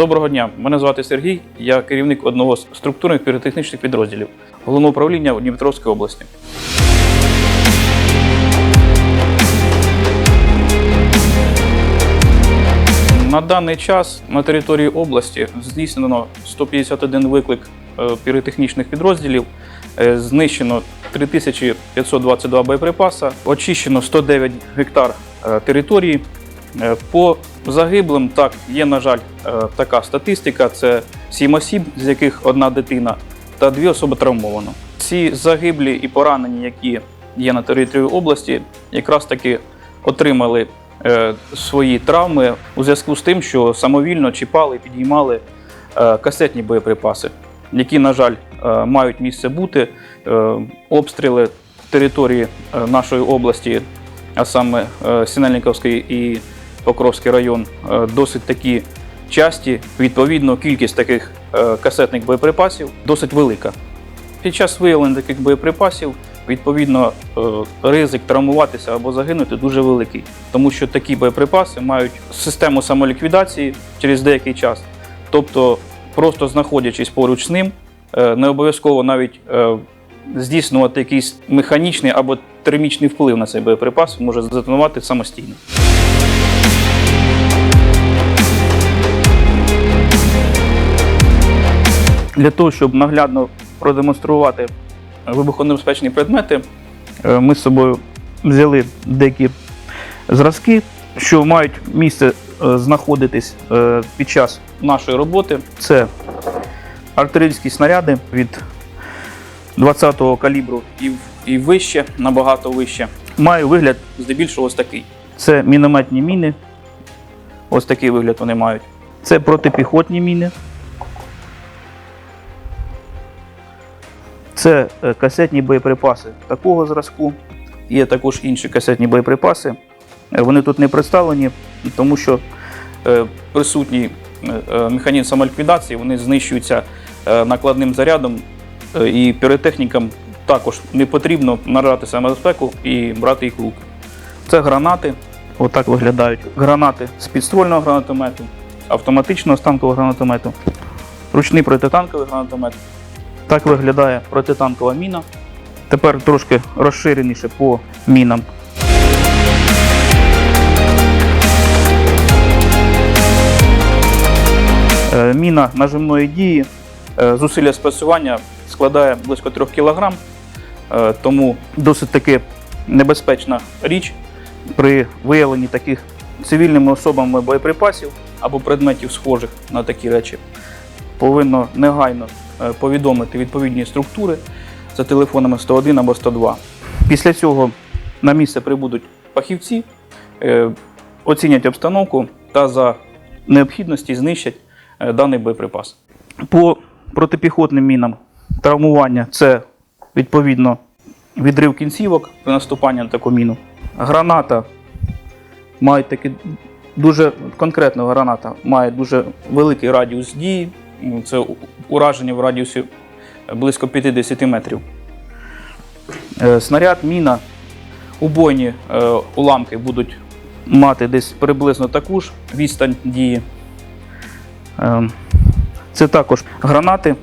Доброго дня, мене звати Сергій, я керівник одного з структурних піротехнічних підрозділів Головного управління у Дніпропетровській області. На даний час на території області здійснено 151 виклик е, піротехнічних підрозділів, е, знищено 3522 боєприпаса, очищено 109 гектар е, території. Е, По загиблим так є, на жаль, е, така статистика: це 7 осіб, з яких одна дитина, та дві особи травмовано. Ці загиблі і поранені, які є на території області, якраз таки отримали е, свої травми у зв'язку з тим, що самовільно чіпали, підіймали е, касетні боєприпаси, які, на жаль, мають місце бути. Обстріли території нашої області, а саме Сінельниковський і Покровський район, е, досить такі часті. Відповідно, кількість таких е, касетних боєприпасів досить велика. Під час виявлення таких боєприпасів, відповідно, е, ризик травмуватися або загинути дуже великий, тому що такі боєприпаси мають систему самоліквідації через деякий час. Тобто, просто знаходячись поруч з ним, не обов'язково навіть здійснювати якийсь механічний або термічний вплив на цей боєприпас, може здетонувати самостійно. Для того, щоб наглядно продемонструвати вибухонебезпечні предмети, е, ми з собою взяли деякі зразки, що мають місце е, знаходитись е, під час нашої роботи. Це артилерійські снаряди від 20-го калібру і, вище, набагато вище. Має вигляд здебільшого ось такий. Це мінометні міни. Ось такий вигляд вони мають. Це протипіхотні міни. Це е, касетні боєприпаси такого зразку. Є також інші касетні боєприпаси. Е, Вони тут не представлені, тому що е, присутній механізм самоліквідації, вони знищуються накладним зарядом, і піротехнікам також не потрібно наражати самобезпеку і брати їх в руки. Це гранати. Отак виглядають. Гранати з підствольного гранатомету, автоматичного станкового гранатомету, ручний протитанковий гранатомет. Так виглядає протитанкова міна. Тепер трошки розширеніше по мінам. Е, Міна нажимної дії, е, зусилля спрацювання складає близько 3 кг, е, тому досить таки небезпечна річ при виявленні таких цивільними особами боєприпасів або предметів, схожих на такі речі. Повинно негайно повідомити відповідні структури за телефонами 101 або 102. Після цього на місце прибудуть фахівці, е, оцінять обстановку та за необхідності знищать е, даний боєприпас. По протипіхотним мінам травмування це відповідно відрив кінцівок при наступанні на таку міну. Граната має таки дуже конкретно граната має дуже великий радіус дії. М, Це ураження в радіусі близько 50 метрів. Е, Снаряд, міна, убойні е, уламки будуть мати десь приблизно таку ж відстань дії. Е, Це також гранати,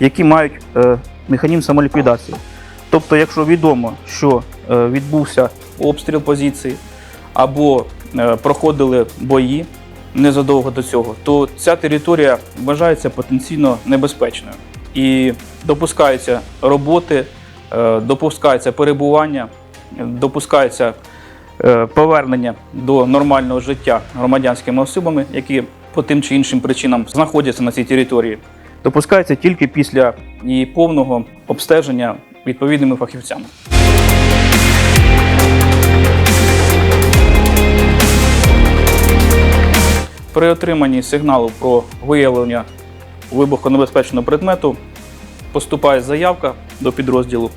які мають механізм самоліквідації. Тобто, якщо відомо, що відбувся обстріл позиції або проходили бої незадовго до цього, то ця територія вважається потенційно небезпечною. І допускаються роботи, е, допускається перебування, допускається е, повернення до нормального життя громадянськими особами, які по тим чи іншим причинам знаходяться на цій території, допускається тільки після її повного обстеження відповідними фахівцями. При отриманні сигналу про виявлення вибухонебезпечного предмету поступає заявка до підрозділу,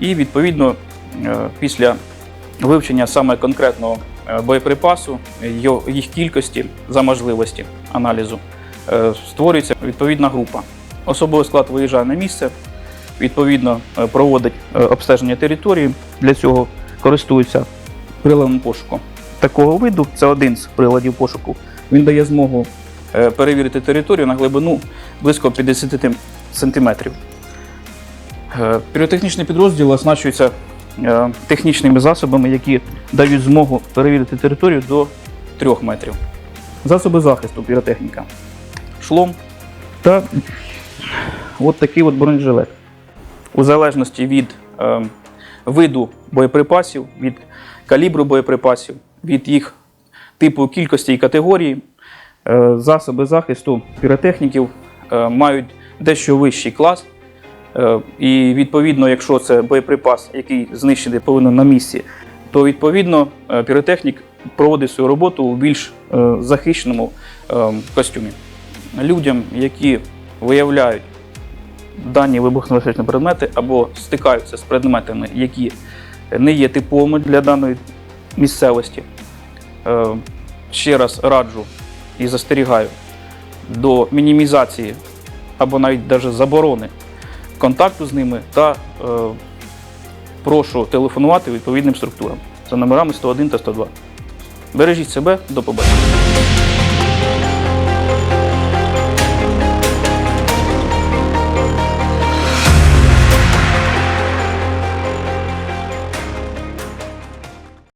і відповідно е, після вивчення саме конкретного е, боєприпасу, їх кількості за можливості аналізу, е, створюється відповідна група. Особовий склад виїжджає на місце, відповідно проводить обстеження території. Для цього користується приладом пошуку такого виду. Це один з приладів пошуку. Він дає змогу е, перевірити територію на глибину близько 50 сантиметрів. Е, Піротехнічний підрозділ оснащується е, технічними засобами, які дають змогу перевірити територію до 3 метрів. Засоби захисту піротехніка. Шлом та от такий от бронежилет. У залежності від виду боєприпасів, від калібру боєприпасів, від їх типу кількості і категорії, е, засоби захисту піротехніків е, мають дещо вищий клас. Е, І відповідно, якщо це боєприпас, який знищений повинен на місці, то відповідно піротехнік проводить свою роботу у більш захищеному костюмі. Людям, які виявляють дані вибухонебезпечні предмети або стикаються з предметами, які не є типовими для даної місцевості, ще раз раджу і застерігаю до мінімізації або навіть даже заборони контакту з ними та е, прошу телефонувати відповідним структурам за номерами 101 та 102. Бережіть себе, до побачення.